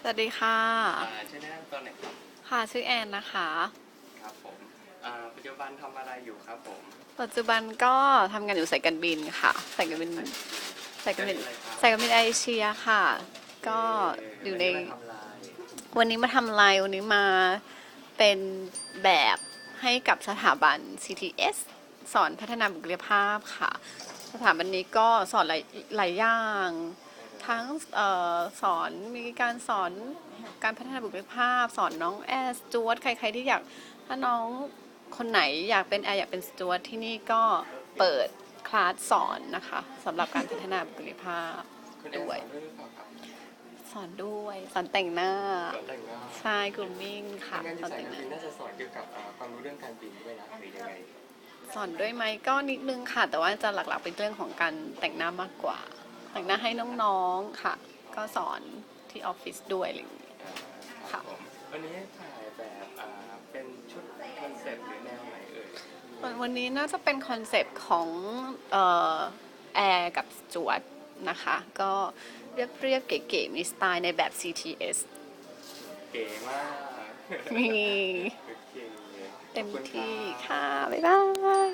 สวัสดีค่ะ อ่าชื่อแนะนำตัวหน่อยครับ ค่ะชื่อแอนนะคะ ครับผมอ่าปัจจุบันทำอะไรอยู่ครับผมปัจจุบันก็ทำงานอยู่สายการบินค่ะสายการบินสายการบินเป็อะไรครับสายการบินเอเชียค่ะ ก็อยู่ในวันนี้มาทำลายวันนี้มาทำอะไรวันนี้มาเป็นแบบให้กับสถาบัน CTS สอนพัฒนาบุคลิกภาพค่ะ สถาบันนี้ก็สอนหลายหลายอย่าง ทั้งเออสอนมีการสอนการพัฒนาบุคลิกภาพ สอนน้องแอร์สจวตใคร ๆ ที่อยากถ้าน้องคนไหนอยากเป็นแอร์อยากเป็นสจวตที่นี่ก็เปิดคลาสสอนนะคะสำหรับการพัฒนาบุคลิกภาพคุณแอนด้วยสอนด้วยหรือเปล่าครับสอนด้วยสอนแต่งหน้าสอนแต่งหน้าใช่กลุ่มมิ่งค่ะงานสที่อนสายแต่งการหน้าบินน่าจะสอนเกี่ยวกับอ่าความรู้เรื่องการบินด้วยนะหรือยังไงสอนด้วยไหมก็นิดนึงค่ะ แต่ว่าจะหลักๆเป็นเรื่องของการแต่งหน้ามากกว่า แต่งหน้าให้น้องๆค่ะ ก็สอนที่ออฟฟิศด้วยอะไรอย่างนี้อ่าค่ะ ผมวันนี้ถ่ายแบบอ่าเป็นชุดคอนเซ็ปต์หรือแนวไหนเอ่ยวันวันนี้น่าจะเป็นคอนเซปต์ของแอร์กับสจวตนะคะ ก็เรียบเรียบๆเก๋ๆมีสไตล์ในแบบ CTS เก๋มากนี่โอเค เต็มขอบคุณที่รับค่ะ บ๊ายบาย